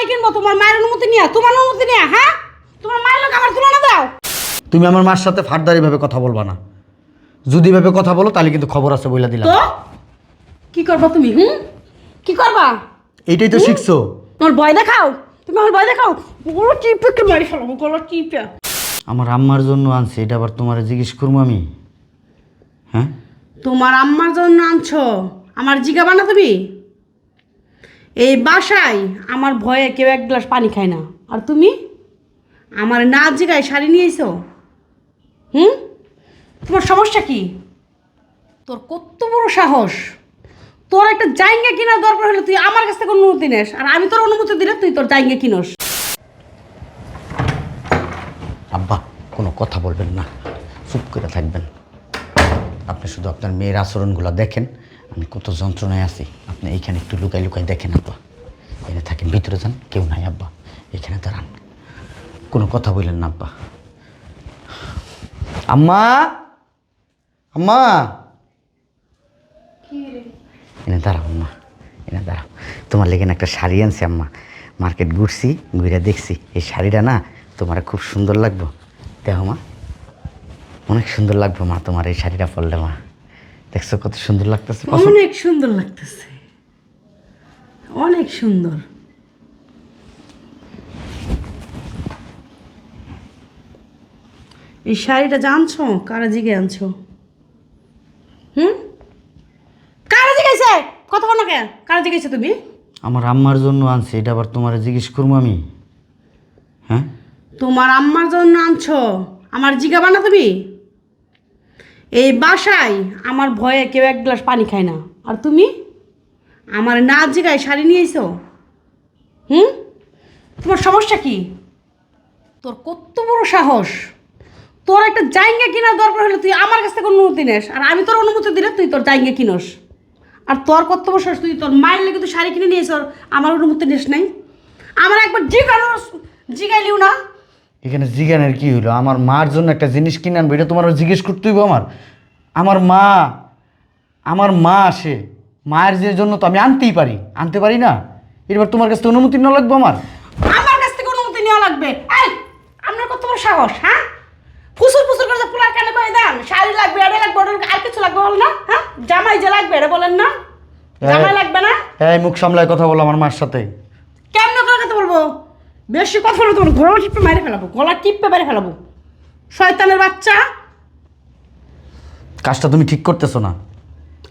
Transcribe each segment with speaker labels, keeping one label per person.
Speaker 1: শাড়ি কিনবো তোমার মায়ের অনুমতি নিয়ে তোমার অনুমতি নিয়ে হ্যাঁ? তোমার মায়ের লোক আমার তুলনা দাও।
Speaker 2: তুমি আমার মার সাথে ফাটদারি ভাবে কথা বলবা না। যদি ভাবে কথা বলো তাহলে কিন্তু খবর আছে বইলা দিলাম।
Speaker 1: তো? কি করবা তুমি হুম? কি করবা?
Speaker 2: এইটাই তো শিখছো।
Speaker 1: তোমার ভয় দেখাও। তুমি আমার ভয় দেখাও। গলা টিপে কে মারি ফেলাবো গলা টিপে
Speaker 2: আমার আম্মার জন্য আনছি এটা আবার তোমার জিজ্ঞেস করব আমি? হ্যাঁ?
Speaker 1: তোমার আম্মার জন্য আনছো। আমার জিগাবা না তুমি? এই বাসায় আমার ভয়ে কেউ এক গ্লাস পানি খায় না। আর তুমি? আমার না জিগায় শাড়ি নিয়ে এসো হুম? তোমার সমস্যা কি? তোর কত বড় সাহস। তোর একটা জায়গা কেনার দরকার হলে তুই আমার কাছ থেকে অনুমতি নেস, আর আমি তোর অনুমতি দিলে তুই তোর জায়গা কিনস।
Speaker 2: আব্বা, কোনো কথা বলবেন না। চুপ করে থাকবেন। আপনি শুধু আপনার মেয়ের আচরণগুলো দেখেন। আমি কত যন্ত্রণায় আছি। আপনি এইখানে একটু লুকাই লুকাই দেখেন আব্বা। এনে থাকেন ভিতরে যান কেউ নাই আব্বা। এখানে দাঁড়ান। কোনো কথা বললেন না আব্বা। আম্মা! আম্মা! এনে দাঁড়াও আম্মা। এনে দাঁড়াও। তোমার লেগে একটা শাড়ি আনছি আম্মা। মার্কেট ঘুরছি ঘুরে দেখছি। এই শাড়িটা না তোমার খুব সুন্দর লাগবো। দেখো মা অনেক সুন্দর লাগবে মা তোমার এই শাড়িটা পরলে মা। দেখছ কত সুন্দর লাগতেছে।
Speaker 1: অনেক সুন্দর লাগতেছে। অনেক সুন্দর। এই শাড়িটা জানছো কারা জিগে আনছো? হুম? কারা জিগাইছে? কথা বলো কেন? কারা জিগাইছে তুমি?
Speaker 2: আমার আম্মার জন্য আনছি এটা আবার তোমার জিজ্ঞেস করব আমি। হ্যাঁ?
Speaker 1: তোমার আম্মার জন্য আনছো। আমার জিগাবা না তুমি? এই বাসায় আমার ভয়ে কেউ এক গ্লাস পানি খায় না। আর তুমি? আমার না জিগায় শাড়ি নিয়ে এসো হুম? তোমার সমস্যা কি? তোর কত বড় সাহস? তোর একটা জায়গা কেনার দরকার হলে তুই আমার কাছ থেকে অনুমতি নেস, আর আমি তোর অনুমতি দিলে তুই তোর জায়গা কিনস। আর তোর কত বড় সাহস, তুই তোর মায়ের লেগে তুই শাড়ি কিনে নিয়ে এসো আর আমার অনুমতি নিস নাই। আমার একবার জিগানো জিগাইলিও না।
Speaker 2: এখানে জিজ্ঞানের কি হইল? আমার মার জন্য একটা জিনিস কিনে আনব এটা তোমার জিজ্ঞেস করতে হইব আমার। আমার মা আমার মা আসে মায়ের যে জন্য তো আমি আনতেই পারি। আনতে পারি না? এবার তোমার কাছে অনুমতি না লাগবে আমার?
Speaker 1: আমার কাছ থেকে অনুমতি নেওয়া লাগবে? এই আপনার কত বড় সাহস হ্যাঁ? ফুসুর ফুসুর করে পোলার কানে কয়ে দেন শাড়ি লাগবে এটা লাগবে আর কিছু লাগবে বল না হ্যাঁ? জামাই যে লাগবে এটা বলেন না। জামাই লাগবে না?
Speaker 2: হ্যাঁ মুখ সামলায় কথা বলো আমার মার সাথে।
Speaker 1: কেমন করে কথা বলব? বেশি কথা বলে তোমার গলা টিপে মেরে ফেলাবো গলা টিপে মেরে ফেলাবো। শয়তানের বাচ্চা।
Speaker 2: কাজটা তুমি ঠিক করতেছো না।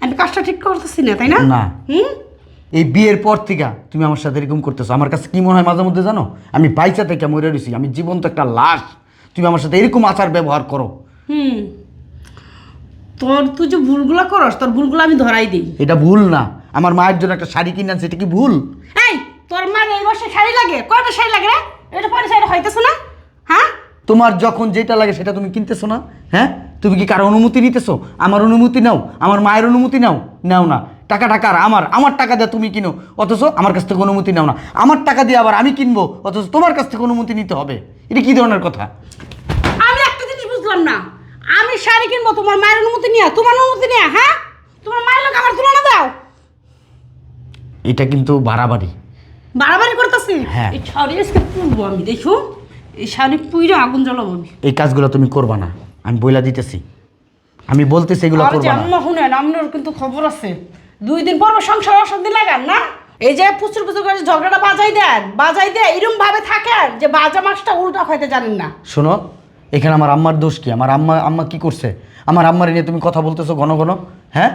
Speaker 1: আমি কাজটা ঠিক করতেছি না তাই না?
Speaker 2: না।
Speaker 1: হুম?
Speaker 2: এই বিয়ের পর থেকে তুমি আমার সাথে এরকম করতেছো। আমার কাছে কি মনে হয় মাঝে মধ্যে জানো? আমি বাইচা থেকে মরে রয়েছি আমি জীবন্ত একটা লাশ। তুমি আমার সাথে এরকম আচার ব্যবহার করো।
Speaker 1: হুম। তোর তুই যে ভুলগুলো করস তোর ভুলগুলো আমি ধরাই দিই।
Speaker 2: এটা ভুল না। আমার মায়ের জন্য একটা শাড়ি কিনে আনছে এটা কি ভুল?
Speaker 1: এই তোর মার এই শাড়ি লাগে? কয়টা শাড়ি লাগে রে? এটা পরে শাড়ি হইতেছ না? হ্যাঁ?
Speaker 2: তোমার যখন যেটা লাগে সেটা তুমি কিনতেছো না? হ্যাঁ? তুমি কি কারও অনুমতি নিতেছো? আমার অনুমতি নাও। আমার মায়ের অনুমতি নাও? নাও না। টাকা টাকার আমার। আমার টাকা দিয়ে তুমি কিনো। অথচ আমার কাছ থেকে অনুমতি নাও না। আমার টাকা দিয়ে আবার আমি কিনবো? অথচ তোমার কাছ থেকে অনুমতি নিতে হবে। এটা কি ধরনের কথা?
Speaker 1: আমি একটা জিনিস বুঝলাম না। আমি শাড়ি কিনবো তোমার মায়ের অনুমতি নিয়ে? তোমার অনুমতি নিয়ে হ্যাঁ? তোমার মায়ের লোক আমার তুলনা দাও।
Speaker 2: এটা কিন্তু বাড়াবাড়ি।
Speaker 1: বাড়াবাড়ি করতেছি?
Speaker 2: হ্যাঁ।
Speaker 1: এই শাড়ি আজকে পুরবো আমি দেখো। এই শাড়ি পুইরে আগুন জ্বালাবো আমি।
Speaker 2: এই কাজগুলো তুমি করবা না আমি বইলা দিতেছি। আমি বলতেছি এগুলো
Speaker 1: আর
Speaker 2: করবা না।
Speaker 1: জানো শুনেন আপনার কিন্তু খবর আছে। দুই দিন পর সংসার অশান্তি লাগান না? এই যে প্রচুর প্রচুর করে ঝগড়াটা বাজাই দেন বাজাই দিয়ে এরকম ভাবে থাকেন যে বাজা মাছটা উল্টা খাইতে জানেন না।
Speaker 2: শোনো এখানে আমার আম্মার দোষ কি? আমার আম্মা আম্মা কি করছে? আমার আম্মার নিয়ে তুমি কথা বলতেছো ঘন ঘন হ্যাঁ?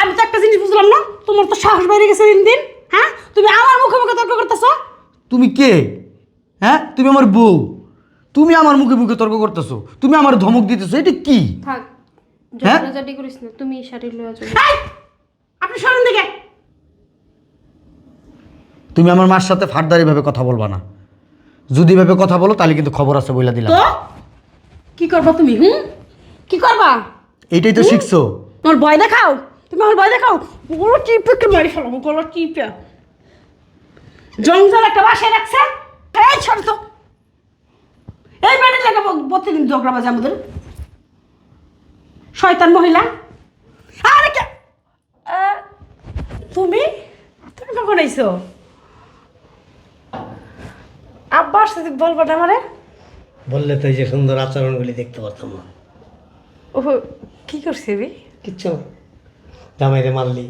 Speaker 1: আমি তো একটা জিনিস বুঝলাম না তোমার তো সাহস বেড়ে গেছে দিন দিন হ্যাঁ? তুমি আমার মুখে মুখে তর্ক করতেছ?
Speaker 2: তুমি কে? হ্যাঁ? তুমি আমার বউ। তুমি আমার মুখে মুখে তর্ক করতেছো। তুমি আমার ধমক দিতেছো। এটা কি?
Speaker 3: থাক।
Speaker 2: হ্যাঁ?
Speaker 3: করিস না তুমি শাড়ি লয়ে চলো
Speaker 1: এই, আপনি সরেন দিকে।
Speaker 2: তুমি আমার মার সাথে ফাটদারি ভাবে কথা বলবা না। যদি ভাবে কথা বলো তাহলে কিন্তু খবর আছে বইলা দিলাম।
Speaker 1: তো? কি করবা তুমি হুম? কি করবা?
Speaker 2: এইটাই তো শিখছো।
Speaker 1: তোমার ভয় দেখাও। তুমি আমার ভয় দেখাও। গলা টিপে কে মারি ফেলাবো গলা টিপে। জঞ্জাল একটা বাসায় রাখছে। এই ছোট তো। এই মেয়েটা লাগে প্রতিদিন ঝগড়া বাজে আমাদের। শয়তান মহিলা। আরে কে তুমি? তুমি কখন আইছো? আব্বা আসতে তুই বলব না আমারে।
Speaker 4: বললে তো এই যে সুন্দর আচরণগুলি দেখতে পারতাম না।
Speaker 1: ও কি করছি রে
Speaker 4: কিচ্ছু জামাইরে মারলি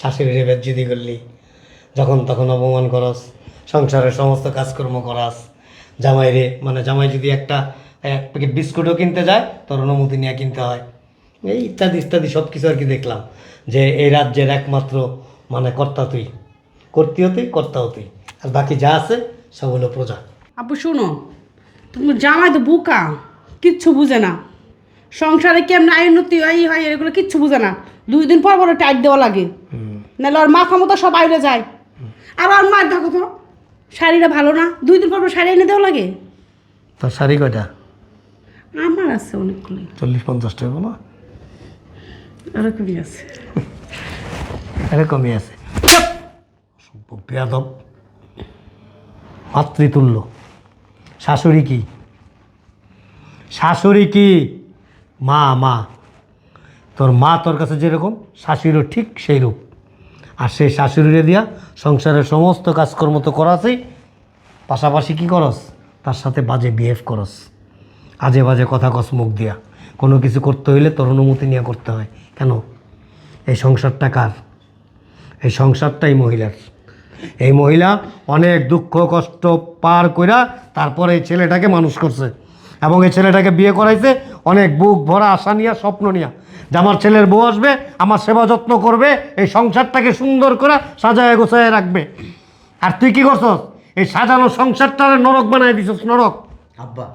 Speaker 4: শাশুড়িরে বেজ্জিদি করলি। যখন তখন অপমান করস সংসারের সমস্ত কাজকর্ম করাস। জামাই রে মানে জামাই যদি একটা এক প্যাকেট বিস্কুটও কিনতে যায় তোর অনুমতি নিয়ে কিনতে হয়। এই ইত্যাদি ইত্যাদি সব কিছু আর কি দেখলাম। যে এই রাজ্যের একমাত্র মানে কর্তা তুই। কর্তীও তুই কর্তাও তুই। আর বাকি যা আছে সব হলো প্রজা।
Speaker 1: আপু শোনো তুমি জামাই তো বুকা কিচ্ছু বুঝে না। সংসারে কেমন আয় উন্নতি হয় এই হয় এগুলো কিচ্ছু বুঝে না। দুই দিন পর পর টাইট দেওয়া লাগে। নাহলে ওর মাথা মতো সব আইলে যায়। আর ওর মার দেখো তো শাড়িটা ভালো না? দুই দিন পর পর শাড়ি এনে দেওয়া লাগে?
Speaker 4: তোর শাড়ি কয়টা?
Speaker 1: আমার আছে অনেকগুলো
Speaker 4: চল্লিশ পঞ্চাশ টাকা না
Speaker 1: ওরকমই আছে।
Speaker 4: এরকমই আছে। বেয়াদব। মাতৃতুল্য। শাশুড়ি কি? শাশুড়ি কি? মা মা। তোর মা তোর কাছে যেরকম শাশুড়িও ঠিক সেই রূপ। আর সেই শাশুড়িরে দিয়া সংসারের সমস্ত কাজকর্ম তো করাছেই পাশাপাশি কি করস? তার সাথে বাজে বিহেভ করস। আজে বাজে কথা কস মুখ দিয়া। কোনো কিছু করতে হইলে তোর অনুমতি নিয়ে করতে হয়। কেন? এই সংসারটা কার? এই সংসারটাই মহিলার। এই মহিলা অনেক দুঃখ, কষ্ট পার কইরা তারপরে এই ছেলেটাকে মানুষ করছে। এবং এই ছেলেটাকে বিয়ে করাইছে অনেক বুক ভরা আশা নিয়া, স্বপ্ন নিয়া। যে আমার ছেলের বউ আসবে, আমার সেবা যত্ন করবে, এই সংসারটাকে সুন্দর করে সাজায় গোছায় রাখবে। আর তুই কি করছস? এই সাজানো সংসারটারে নরক বানায় দিছস, নরক।
Speaker 2: আব্বা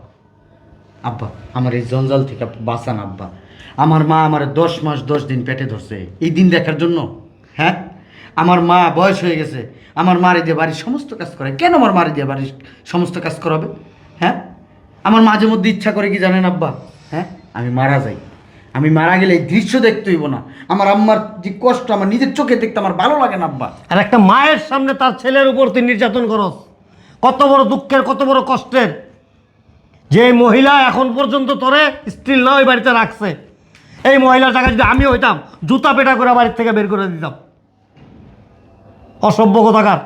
Speaker 2: আব্বা, আমার এই জঞ্জাল থেকে বাঁচান, আব্বা। আমার মা আমার দশ মাস, দশ দিন পেটে ধরছে। এই দিন দেখার জন্য? হ্যাঁ? আমার মা বয়স হয়ে গেছে। আমার মারে দিয়ে বাড়ির সমস্ত কাজ করে কেন আমার মারে দিয়ে বাড়ির সমস্ত কাজ করাবে? হ্যাঁ? আমার মাঝে মধ্যে ইচ্ছা করে কি জানেন, আব্বা? হ্যাঁ? আমি মারা যাই। আমি মারা গেলে এই দৃশ্য দেখতে হইব না। আমার আম্মার যে কষ্ট আমার নিজের চোখে দেখতে আমার ভালো লাগে না আব্বা।
Speaker 4: আর একটা মায়ের সামনে তার ছেলের উপর তুই নির্যাতন করস। কত বড় দুঃখের কত বড় কষ্টের। যে মহিলা এখন পর্যন্ত তোরে স্ত্রীর না ওই বাড়িতে রাখছে। এই মহিলার জায়গায় যদি আমি হইতাম জুতা পেটা করে বাড়ির থেকে বের করে দিতাম। অসভ্য কথাকার।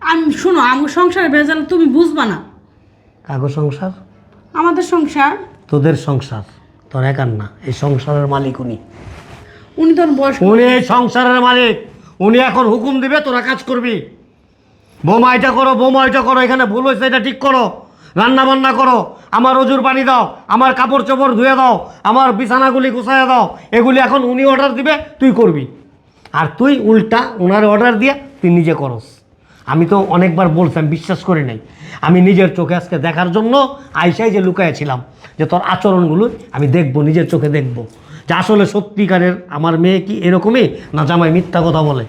Speaker 1: আমি শোনো আমার সংসারে ভেজাল তুমি বুঝবা না।
Speaker 4: কাগজ সংসার?
Speaker 1: আমাদের সংসার?
Speaker 4: তোদের সংসার। তোর একার না এই সংসারের মালিক উনি।
Speaker 1: উনি তোর বয়স
Speaker 4: উনি এই সংসারের মালিক। উনি এখন হুকুম দিবে তোরা কাজ করবি। বোমা এটা করো বোমা এটা করো এখানে ভুল হয়েছে এটা ঠিক করো। রান্না বান্না করো আমার অজুর পানি দাও আমার কাপড় চোপড় ধুয়ে দাও আমার বিছানাগুলি গুছাইয়া দাও এগুলি এখন উনি অর্ডার দিবে তুই করবি। আর তুই উল্টা ওনার অর্ডার দিয়ে তুই নিজে করস। আমি তো অনেকবার বলতাম, বিশ্বাস করি নাই। আমি নিজের চোখে আজকে দেখার জন্য আইসাই যে লুকাইছিলাম যে তোর আচরণগুলো আমি দেখব, নিজের চোখে দেখব। যে আসলে সত্যিকারের আমার মেয়ে কি এরকমই, না জামাই মিথ্যা কথা বলে?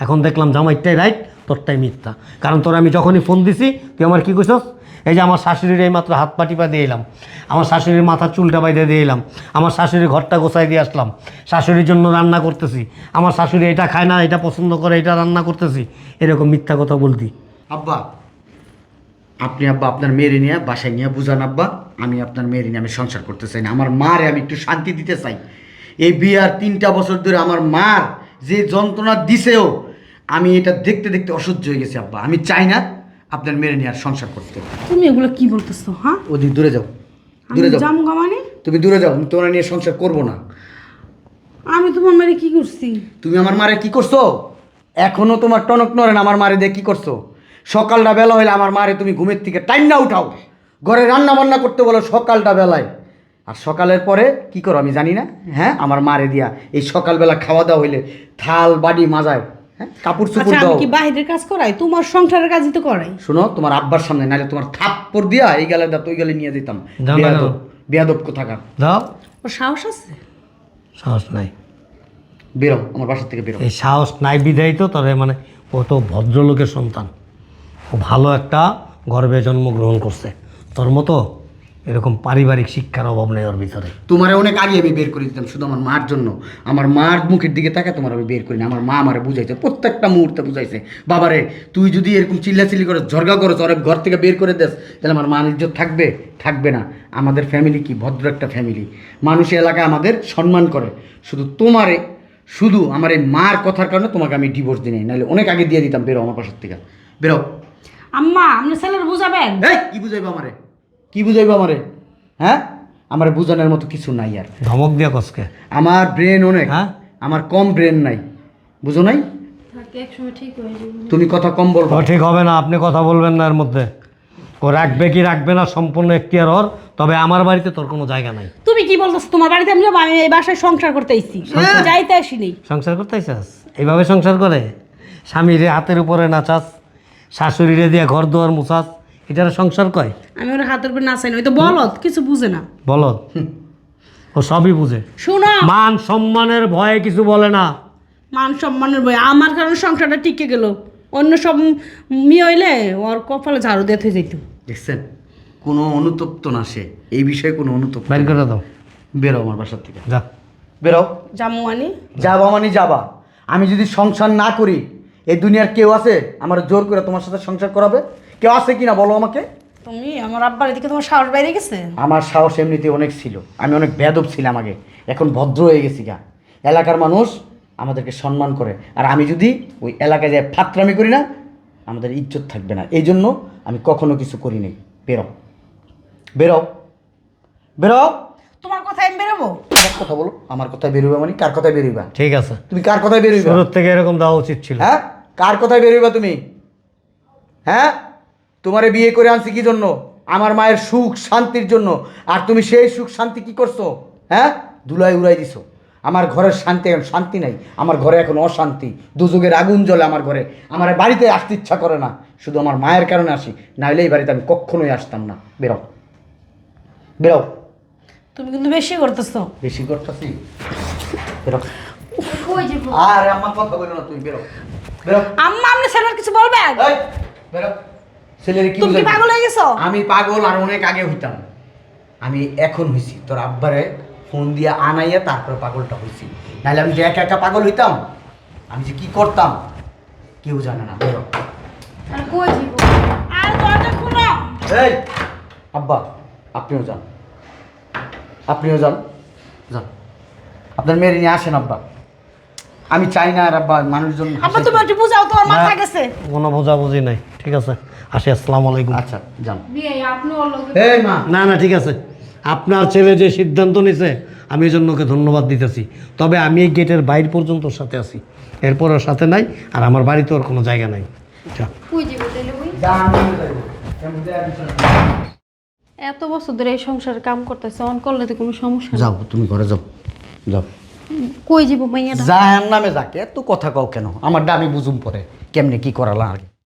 Speaker 4: এখন দেখলাম জামাইটাই রাইট তোরটাই মিথ্যা। কারণ তোর আমি যখনই ফোন দিছি, তুই আমার কী কইছস? এই যে আমার শাশুড়ির এই মাত্র হাত পাটিপা দিয়ে এলাম। আমার শাশুড়ির মাথার চুলটা বাইরে দিয়ে এলাম। আমার শাশুড়ির ঘরটা গোছাই দিয়ে আসলাম। শাশুড়ির জন্য রান্না করতেছি। আমার শাশুড়ি এটা খায় না, এটা পছন্দ করে, এটা রান্না করতেছি। এরকম মিথ্যা কথা বলতি।
Speaker 2: আব্বা, আপনি আব্বা আপনার মেয়েরে নিয়ে বাসায় নিয়ে বুঝান আব্বা, আমি আপনার মেয়েরে নিয়ে আমি সংসার করতে চাই না। আমার মারে আমি একটু শান্তি দিতে চাই। এই বিয়ার তিনটা বছর ধরে আমার মার যে যন্ত্রণা দিছেও আমি এটা দেখতে দেখতে অসহ্য হয়ে গেছি আব্বা। আমি চাই না আপনার মেয়েরে নিয়ে আর সংসার করতে
Speaker 1: তুমি এগুলো কি বলতেছো হ্যাঁ?
Speaker 2: ওদিক দূরে যাও দূরে যাও।
Speaker 1: জামগা মানে?
Speaker 2: তুমি দূরে যাও আমি তোমার নিয়ে সংসার করব না।
Speaker 1: আমি তোমার মেরে কি করছি?
Speaker 2: তুমি আমার মারে কি করছ? এখনও তোমার টনক নড়ে না আমার মারে দিয়ে কি করছ? সকালটা বেলা হইলে আমার মারে তুমি ঘুমের থেকে টাইম না উঠাও। ঘরে রান্না বান্না করতে বলো সকালটা বেলায়। আর সকালের পরে কি করো আমি জানি না হ্যাঁ? আমার মারে দিয়া এই সকালবেলা খাওয়া দাওয়া হইলে থাল বাড়ি মাজায় হ্যাঁ? কাপড় চুপড়
Speaker 1: আচ্ছা আমি কি বাইরের কাজ করাই? তোমার সংসারের কাজই তো করাই।
Speaker 2: শোনো তোমার আব্বার সামনে নাহলে তোমার থাপ্পড় দিয়া এই গেলে দা তুই গেলে নিয়ে
Speaker 4: না,
Speaker 2: বেয়াদব। বেয়াদব কোথাকার।
Speaker 4: যাও
Speaker 1: ওর সাহস আছে?
Speaker 4: সাহস নাই।
Speaker 2: বেরো আমার বাসা থেকে বেরো।
Speaker 4: এই সাহস নাই বিধাই তো তোর মানে ও তো ভদ্রলোকের সন্তান। ও ভালো একটা গর্বে জন্মগ্রহণ করছে। তোর মতো এরকম পারিবারিক শিক্ষার অভাব নেই ওর ভিতরে।
Speaker 2: তোমারে অনেক আগে আমি বের করে দিতাম শুধু আমার মার জন্য। আমার মার মুখের দিকে তাকে তোমার আমি বের করি না আমার মা আমারে বুঝাইছে প্রত্যেকটা মুহূর্তে বুঝাইছে বাবারে তুই যদি এরকম চিল্লাচিল্লি করে ঝরগা করো তোর ঘর থেকে বের করে দেস তাহলে আমার মান ইজ্জত থাকবে? থাকবে না। আমাদের ফ্যামিলি কি? ভদ্র একটা ফ্যামিলি মানুষ এলাকা আমাদের সম্মান করে। শুধু তোমারে শুধু আমার এই মার কথার কারণে তোমাকে আমি ডিভোর্স দিই নাই। নাহলে অনেক আগে দিয়ে দিতাম বেরো আমার পাশের থেকে। বেরো।
Speaker 1: আম্মা আপনি ছেলের বুঝাবেন?
Speaker 2: এই কি বুঝাইবো আমারে? কি বুঝাইবো আমারে? হ্যাঁ? আমার বুঝানোর মতো কিছু নাই আর।
Speaker 4: ধমক দিয়া কসকে
Speaker 2: আমার ব্রেন অনেক।
Speaker 4: হ্যাঁ?
Speaker 2: আমার কম ব্রেন নাই। বুঝো নাই?
Speaker 3: হয়ে
Speaker 2: তুমি কথা কম বলব।
Speaker 4: ঠিক হবে না আপনি কথা বলবেন না এর মধ্যে। ও রাখবে কি রাখবে না সম্পূর্ণ এখতিয়ার ওর। তবে আমার বাড়িতে তোর কোনো জায়গা নাই।
Speaker 1: তুমি কি বলতেছো? তোমার বাড়িতে আমি যাব আমি এই বাসায় সংসার করতে আইছি। যাইতে আসিনি।
Speaker 4: সংসার করতে চাস এইভাবে সংসার করে? স্বামীরে হাতের উপরে নাচাস শাশুড়িরে দিয়ে ঘর দুয়ার মুছাস এটার সংসার কয়?
Speaker 1: আমি ওর হাতের উপর নাচাই না। ওই তো বলত কিছু বুঝে না।
Speaker 4: বলো ও সবই বুঝে।
Speaker 1: শোনো।
Speaker 4: মান সম্মানের ভয়ে কিছু বলে না।
Speaker 1: মান সম্মানের ভয়ে। আমার কারণে সংসারটা টিকে গেল। অন্য সব মেয়ে হইলে ওর কপালে ঝাড়ু থয়ে যেত
Speaker 2: দেখছেন? কোনো অনুতপ্ত না সে। এই বিষয়ে কোনো অনুতপ্ত
Speaker 4: বাইর করে দাও।
Speaker 2: বেরো আমার বাসার থেকে।
Speaker 4: যা।
Speaker 2: বেরো।
Speaker 1: জামু আনি
Speaker 2: যাবা মানে যাবা। আমি যদি সংসার না করি এই দুনিয়ার কেউ আছে আমার জোর করে তোমার সাথে সংসার করাবে? কেউ আছে কিনা বলো আমাকে?
Speaker 1: তুমি আমার আব্বার এদিকে তোমার সাহস বাইরে গেছে?
Speaker 2: আমার সাহস এমনিতে অনেক ছিল। আমি অনেক বেদব ছিলাম আগে। এখন ভদ্র হয়ে গেছি গা। এলাকার মানুষ আমাদেরকে সম্মান করে। আর আমি যদি ওই এলাকায় যায় ফাত্রামি করি না আমাদের ইজ্জত থাকবে না। এই জন্য আমি কখনো কিছু করি নাই। বেরো। বেরো। বেরো।
Speaker 1: তোমার কথায় আমি বেরোবো?
Speaker 2: আমার কথা বলো। আমার কথায় বেরোবে মানে কার কথায় বেরোবা
Speaker 4: ঠিক আছে।
Speaker 2: তুমি কার কথায় বেরোবা
Speaker 4: শুরুর থেকে এরকম দেওয়া উচিত ছিল।
Speaker 2: হ্যাঁ? কার কথায় বেরোবা তুমি? হ্যাঁ? তোমারে বিয়ে করে আনছি কি জন্য? আমার মায়ের সুখ শান্তির জন্য। আর তুমি সেই সুখ শান্তি কি করছ? হ্যাঁ? ধুলাই উড়াই দিছো। আমার ঘরের শান্তি এখন শান্তি নাই। আমার ঘরে এখন অশান্তি। দুযুগের আগুন জ্বলে আমার ঘরে। আমার বাড়িতে আসতে ইচ্ছা করে না। শুধু আমার মায়ের কারণে আসি। নাহলে এই বাড়িতে আমি কখনোই আসতাম না। বেরো। বেরো।
Speaker 1: তুমি কিন্তু বেশি করতেছো।
Speaker 2: বেশি করতেছি? বেরো। আর আমার কথা বলো না তুমি। বেরো। বেরো।
Speaker 1: আম্মা আপনি ছেলের কিছু বলবেন?
Speaker 2: বেরো। ছেলের কি
Speaker 1: তুমি পাগল হয়ে গেছো?
Speaker 2: আমি পাগল আর অনেক আগে হইতাম। আমি এখন হইছি তোর আব্বারে ফোন দিয়ে আনাইয়া তারপরে পাগলটা হইছি। নাহলে আমি যে একা একা পাগল হইতাম আমি যে কি করতাম কেউ জানে না বেরো।
Speaker 3: আর কই যাব
Speaker 1: আর দরজা খুলো!
Speaker 2: এই আব্বা আপনিও যান। আপনিও যান যান। আপনার মেয়ের নিয়ে আসেন আব্বা। আমি চাই না আর মানুষজন
Speaker 1: আব্বা
Speaker 2: হাসে।
Speaker 1: তুমি একটু বুঝাও তোমার মাথা গেছে।
Speaker 4: কোনো বোঝাবুঝি নাই ঠিক আছে? আসি আসসালামু আলাইকুম।
Speaker 2: আচ্ছা যান।
Speaker 3: বিয়ে আপনি ওর
Speaker 2: এই মা।
Speaker 4: না না ঠিক আছে। আপনার ছেলে যে সিদ্ধান্ত নিছে আমি এই জন্য ওকে ধন্যবাদ দিতেছি। তবে আমি এই গেটের বাইর পর্যন্ত ওর সাথে আছি। এরপর ওর সাথে নাই আর আমার বাড়িতে ওর কোনো জায়গা নাই। আচ্ছা
Speaker 2: চলে
Speaker 3: এত বছর ধরে এই সংসারে কাম করতেছে অন করলে তো কোনো সমস্যা নেই।
Speaker 2: যাও তুমি ঘরে যাও। যাও।
Speaker 3: কই যাব মাইয়া
Speaker 2: যায় নামে যাকে তো কথা কও কেন? আমার দামি বুঝুম পরে। কেমনে কি করালা আগে